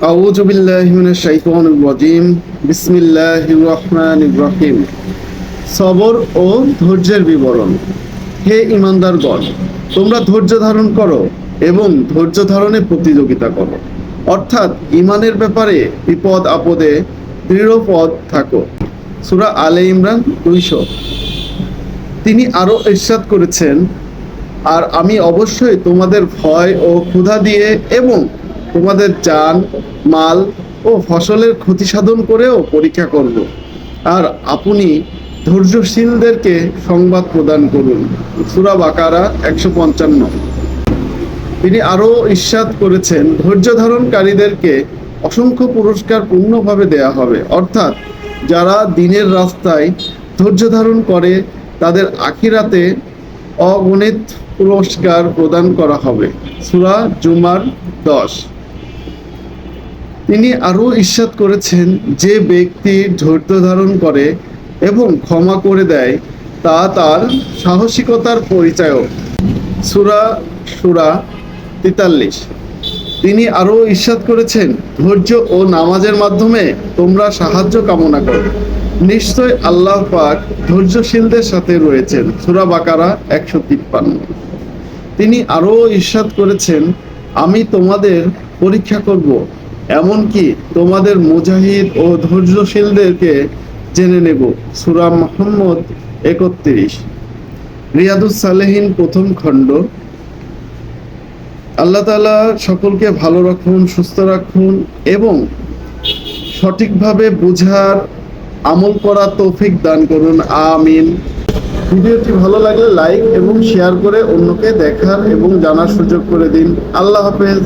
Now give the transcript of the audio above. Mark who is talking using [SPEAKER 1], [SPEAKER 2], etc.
[SPEAKER 1] أعوذ بالله من الشيطان الرجيم بسم الله الرحمن الرحيم সবর ও ধৈর্যের বিবরণ হে ইমানদারগণ তোমরা ধৈর্য ধারণ করো এবং ধৈর্য ধারণে প্রতিযোগিতা করো অর্থাৎ ইমানের ব্যাপারে বিপদ আপদে দৃঢ় পদ থাকো সুরা আলে ইমরান দুইশো তিনি আরও ইরশাদ করেছেন আর আমি অবশ্যই তোমাদের ভয় ও ক্ষুধা দিয়ে এবং তোমাদের যান মাল ও ফসলের ক্ষতি সাধন করেও পরীক্ষা করব। আর আপনি ধৈর্যশীলদেরকে সংবাদ প্রদান করুন। সুরা বাকারা একশো পঞ্চান্ন। তিনি আরও ইস্বাদ করেছেন, ধৈর্য ধারণকারীদেরকে অসংখ্য পুরস্কার পূর্ণভাবে দেয়া হবে। অর্থাৎ যারা দিনের রাস্তায় ধৈর্য ধারণ করে, তাদের আখিরাতে অগণিত পুরস্কার প্রদান করা হবে। সুরা জুমার দশ। তিনি আরও ইস্বাদ করেছেন, যে ব্যক্তি ধৈর্য ধারণ করে এবং ক্ষমা করে দেয়, তা তার সাহসিকতার পরিচায়ক। সুরা সুরা তেতাল্লিশ। তিনি আরও ইস্বাদ করেছেন, ধৈর্য ও নামাজের মাধ্যমে তোমরা সাহায্য কামনা করো। নিশ্চয় আল্লাহ পাক ধৈর্যশীলদের সাথে রয়েছেন। সুরা বাকারা একশো তিপ্পান্ন। তিনি আরও ইস্বাদ করেছেন, আমি তোমাদের পরীক্ষা করব। এমনকি তোমাদের মুজাহিদ ও ধৈর্যশীলদেরকে জেনে নেব। সুরা মোহাম্মদ একত্রিশ। রিয়াদুস সালেহীন প্রথম খণ্ড। আল্লাহ তালা সকলকে ভালো রাখুন, সুস্থ রাখুন এবং সঠিকভাবে বুঝার আমল করার তৌফিক দান করুন। আমিন। ভিডিওটি ভালো লাগলে লাইক এবং শেয়ার করে অন্যকে দেখার এবং জানার সুযোগ করে দিন। আল্লাহ হাফেজ।